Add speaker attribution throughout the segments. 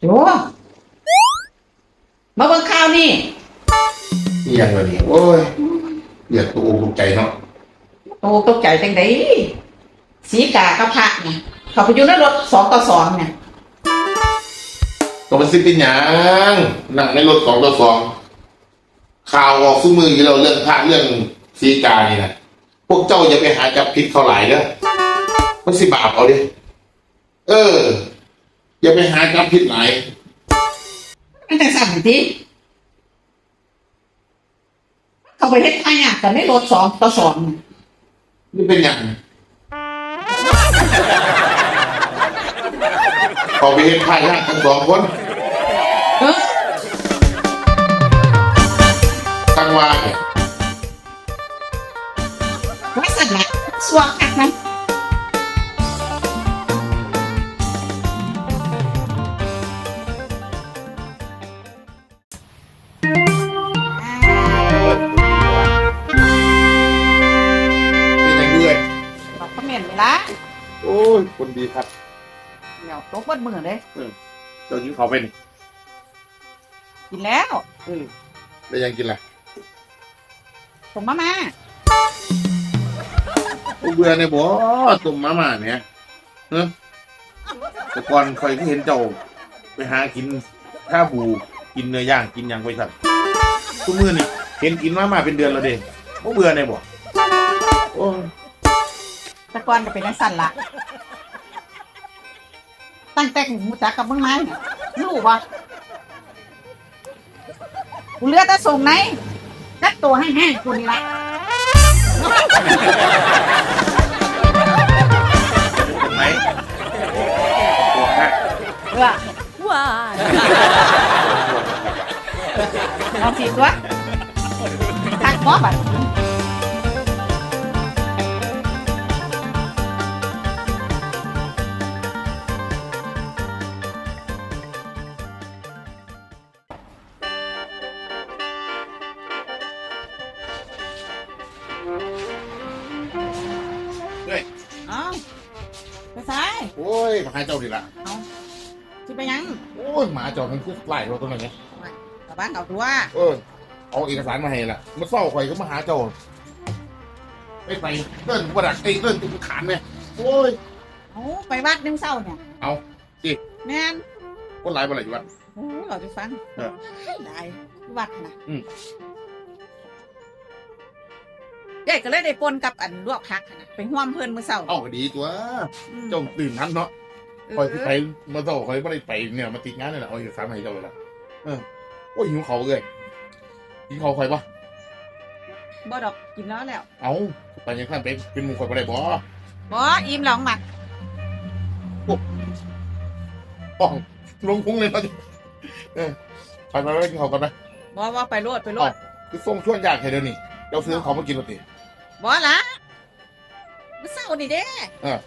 Speaker 1: โจมาเบิ่งข่าวนี่
Speaker 2: นี่ยังเลยนี่โอ้ยเดือดตัวอกตกใจเนาะ
Speaker 1: โตตกใจจังไดสีกากับพระเนี่ยเขาไปอยู่ในรถสองต่อสองเนี่ย
Speaker 2: ก็มันซิเป็นหยังนั่งในรถสองต่อสองข่าวออกซุ้มืออยู่แล้วเรื่องพระเรื่องสีกานี่นะพวกเจ้าอย่าไปหาจับผิดเขาหลายเด้อมันสิบาปเอาดิเออ อย่าไปหาจับผิดหลาย
Speaker 1: มันจังสั่นทีเขาไปเฮ็ดไทยอะแต่ในรถสองต่อสองเนี่ย
Speaker 2: นี่เป็นอย่างพอไปเห็นพระญาติทั้งสองคน
Speaker 1: เออ
Speaker 2: ตั้งว่าเนี่ย
Speaker 1: ว่าสั่นละสวงอักนั้น
Speaker 2: เเม
Speaker 1: นต์นี่ละ
Speaker 2: โอ้ยคนดีครับ
Speaker 1: เดี๋ยวตกเบิดมือเลย
Speaker 2: เจ้ายิ้มเขาเป็น
Speaker 1: กินแล้ว
Speaker 2: อืมแล้วยังกินอะไร
Speaker 1: ส่งมามา
Speaker 2: โอ้เบื่อเนี่ยบ่ตุ่มมาม่าเนี่ยเนอะแต่ก่อนเคยที่เห็นเจ้าไปหากินข้าวบูกินเนื้อย่างกินหยังไปสัตว์ทุกมื้อนี่เห็นกินมาม่าเป็นเดือนแล้วเด้บ่เบื่อเนี่ยบ่โอ้
Speaker 1: กอนก็เป็นจังสั่นละตั้งแต่กูรู้จักกับมึงไหมเนี่ยรู้ปะกูเหลือแต่ส่งไหนกัดตัวให้แห้งกูนี่ละ
Speaker 2: เห็นไหมตัวฮะ
Speaker 1: เออ
Speaker 3: Why?
Speaker 1: เอาสิตัวตักหมอบัด
Speaker 2: โอ้ยมาหาเจ้าดิละ
Speaker 1: สิไปยัง
Speaker 2: โอ้ยหมาเจ้ามันคือไล่เราตัวไหนเนี่ย
Speaker 1: กลับบ้านเอาตัว
Speaker 2: เออเอาเอกสารมาให้ละมาเศร้าข่อยก็มาหาเจ้าไปไปเดินประดักไอ้เดินตุ้ขานเนี่ยโอ้ย
Speaker 1: เอาไปวัดนึงเศร้าเนี่ย
Speaker 2: เอาสิ
Speaker 1: แม่น
Speaker 2: คนร้ายมาอะไรอยู่วะ
Speaker 1: โอ้เราไปฟัง
Speaker 2: เออ
Speaker 1: ได้วัดนะ
Speaker 2: อืม
Speaker 1: เด็กก็เลยได้ปนกับอันลวกพักนะไปห่วมเพื่อนมือเศร้า
Speaker 2: เอาก็ดีตัว
Speaker 1: อืม
Speaker 2: เจ้าตื่นทันเนาะ
Speaker 1: เออ
Speaker 2: คอยสิไปมาเศร้าคอยไม่ได้ไปเนี่ยมาติดงานนี่แหละเอาเอกสารมาให้เจ้าเลยละเออโอ้ยหิวเขาเลยกินเขาคอยปะ
Speaker 1: บ่ดอกกินแล้วแล้ว
Speaker 2: เอาไปยังขั้นไปเป็นหมูคอยไปได้บ่
Speaker 1: บ่อิ่มหลองหมัก
Speaker 2: ป้องลงพุงเลยตอนนี้เออไปไปไปกินเขากันนะ
Speaker 1: บ่ว่าไปโลดไปโลด
Speaker 2: คือส่งช่วงยากแค่เดียวนี่เจ้าซื้อเขามากินปกติ
Speaker 1: บ่ละมือเศร้านี่เด้
Speaker 2: เออ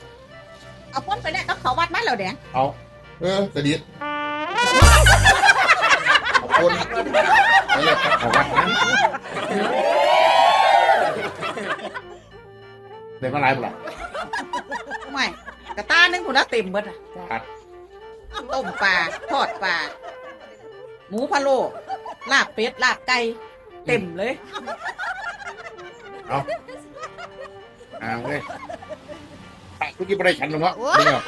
Speaker 1: เอาปนไปเนี่ยกับเขาวัดมาแล้วเด้
Speaker 2: เอา เออสดีขอบคุณไปเลยครับขอบคุณนะเดินมาไลฟ์ปะล่ะ
Speaker 1: ไม่กระตาหนึงคุณละเต็มเบิดอะ
Speaker 2: ครับ
Speaker 1: ต้มปลาทอดปลาหมูพะโล้ลาบเป็ดลาบไก่เต็มเลย
Speaker 2: อ่า โอเคอะเมื่อกี้ไม่ได้ฉันหรอกเนาะ
Speaker 1: โอ้ย
Speaker 2: ไม่เอา